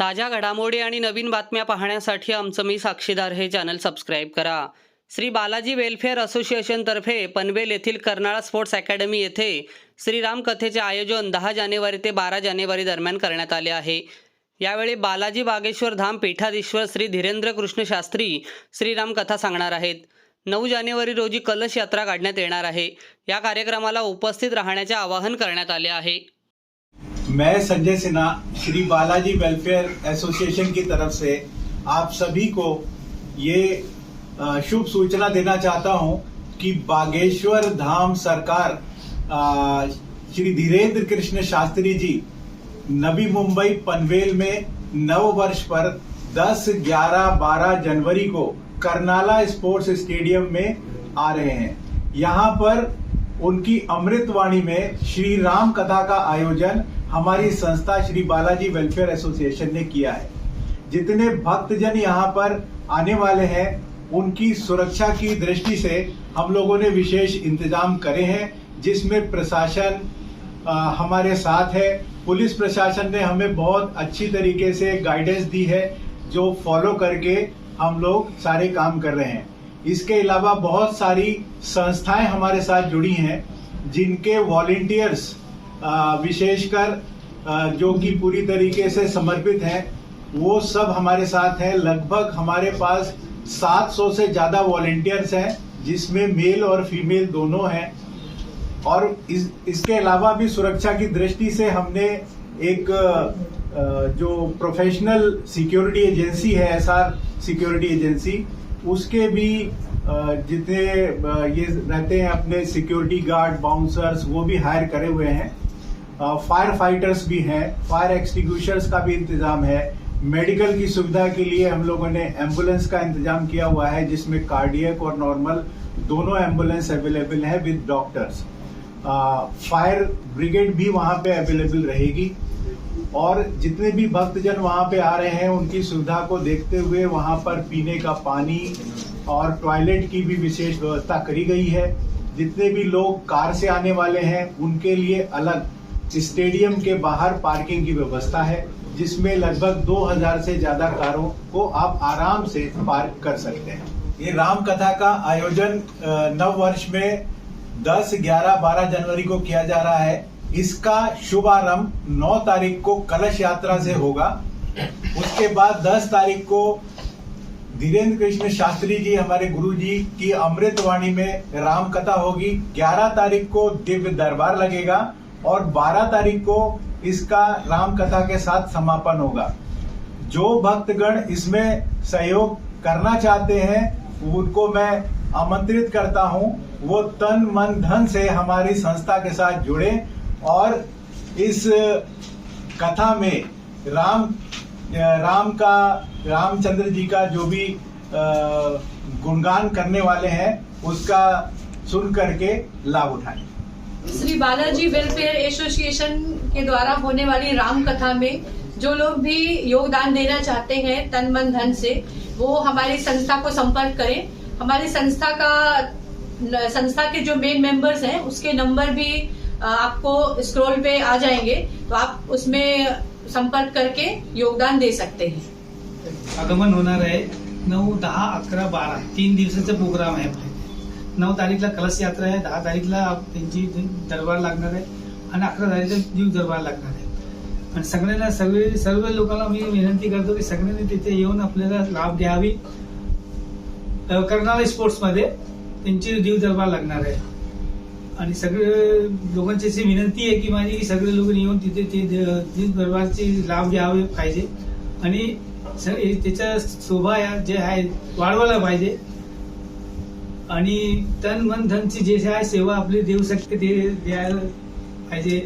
ताज्या घडामोडी आणि नवीन बातम्या पाहण्यासाठी आमचं मी साक्षीदार हे चॅनल सबस्क्राईब करा. श्री बालाजी वेलफेअर असोसिएशनतर्फे पनवेल येथील कर्नाळा स्पोर्ट्स अकॅडमी येथे श्रीराम कथेचे आयोजन दहा जानेवारी ते बारा जानेवारी दरम्यान करण्यात आले आहे. यावेळी बालाजी बागेश्वर धाम पीठाधीश्वर श्री धीरेंद्र कृष्ण शास्त्री श्रीराम कथा सांगणार आहेत. नऊ जानेवारी रोजी कलश यात्रा काढण्यात येणार आहे. या कार्यक्रमाला उपस्थित राहण्याचे आवाहन करण्यात आले आहे. मैं संजय सिन्हा श्री बालाजी वेलफेयर एसोसिएशन की तरफ़ से आप सभी को ये शुभ सूचना देना चाहता हूँ कि बागेश्वर धाम सरकार श्री धीरेन्द्र कृष्ण शास्त्री जी नवी मुंबई पनवेल में नव वर्ष पर 10, 11, 12 जनवरी को करनाला स्पोर्ट्स स्टेडियम में आ रहे हैं। यहाँ पर उनकी अमृतवाणी में श्री राम कथा का आयोजन हमारी संस्था श्री बालाजी वेलफेयर एसोसिएशन ने किया है। जितने भक्तजन यहाँ पर आने वाले हैं, उनकी सुरक्षा की दृष्टि से हम लोगों ने विशेष इंतज़ाम करे हैं, जिसमें प्रशासन हमारे साथ है। पुलिस प्रशासन ने हमें बहुत अच्छी तरीके से गाइडेंस दी है, जो फॉलो करके हम लोग सारे काम कर रहे हैं। इसके अलावा बहुत सारी संस्थाएँ हमारे साथ जुड़ी हैं, जिनके वॉलेंटियर्स विशेषकर जो कि पूरी तरीके से समर्पित हैं, वो सब हमारे साथ हैं। लगभग हमारे पास 700 से ज़्यादा वॉलेंटियर्स हैं, जिसमें मेल और फीमेल दोनों हैं। और इस, इसके अलावा भी सुरक्षा की दृष्टि से हमने एक जो प्रोफेशनल सिक्योरिटी एजेंसी है एसआर सिक्योरिटी एजेंसी उसके भी जितने ये रहते हैं अपने सिक्योरिटी गार्ड बाउंसर्स वो भी हायर करे हुए हैं। फायर फाइटर्स भी हैं फायर एक्सटिंग्विशर्स का भी इंतज़ाम है। मेडिकल की सुविधा के लिए हम लोगों ने एंबुलेंस का इंतज़ाम किया हुआ है, जिसमें कार्डियक और नॉर्मल दोनों एंबुलेंस अवेलेबल है विद डॉक्टर्स फायर ब्रिगेड भी वहाँ पे अवेलेबल रहेगी। और जितने भी भक्तजन वहाँ पे आ रहे हैं उनकी सुविधा को देखते हुए वहाँ पर पीने का पानी और टॉयलेट की भी विशेष व्यवस्था करी गई है। जितने भी लोग कार से आने वाले हैं उनके लिए अलग स्टेडियम के बाहर पार्किंग की व्यवस्था है जिसमें लगभग 2000 से ज़्यादा कारों को आप आराम से पार्क कर सकते हैं। ये राम कथा का आयोजन नव वर्ष में 10, 11, 12 जनवरी को किया जा रहा है। इसका शुभारंभ 9 तारीख को कलश यात्रा से होगा। उसके बाद 10 तारीख को धीरेन्द्र कृष्ण शास्त्री जी, हमारे गुरु जी की अमृतवाणी में राम कथा होगी। 11 तारीख को दिव्य दरबार लगेगा और 12 तारीख को इसका राम कथा के साथ समापन होगा। जो भक्तगण इसमें सहयोग करना चाहते हैं, उनको मैं आमंत्रित करता हूँ। वो तन मन धन से हमारी संस्था के साथ जुड़े। और इस कथा में राम राम का, रामचंद्र जी का जो भी गुणगान करने वाले हैं, उसका सुन करके लाभ उठाएँ। श्री बालाजी वेलफेयर एसोसिएशन के द्वारा होने वाली राम कथा में जो लोग भी योगदान देना चाहते हैं तन मन धन से, वो हमारी संस्था को संपर्क करें। हमारी संस्था का संस्था के जो मेन मेंबर्स हैं, उसके नंबर भी आपको स्क्रॉल पे आ जाएंगे तो आप उसमें संपर्क करके योगदान दे सकते हैं। आगमन होणार आहे नऊ दहा अकरा बारा. तीन दिवसाचा प्रोग्राम आहे. आपले नऊ तारीखला कलश यात्रा आहे. दहा तारीखला त्यांची दरबार लागणार आहे. आणि अकरा तारीखला जीव दरबार लागणार आहे. आणि सगळ्यांना सगळे सर्व लोकांना मी विनंती करतो की सगळ्यांनी तिथे येऊन आपल्याला लाभ द्यावी अ, कर्नाळा स्पोर्ट्समध्ये त्यांची जीव दरबार लागणार आहे. आणि सगळे लोकांची अशी विनंती आहे की माझी की सगळे लोक येऊन तिथे ते दरबारचे लाभ घ्यावे पाहिजे. आणि त्याच्या शोभा या जे आहे वाढवायला पाहिजे. आणि तन मन धनची जे आहे सेवा आपली देऊ शकते ते द्यायला पाहिजे.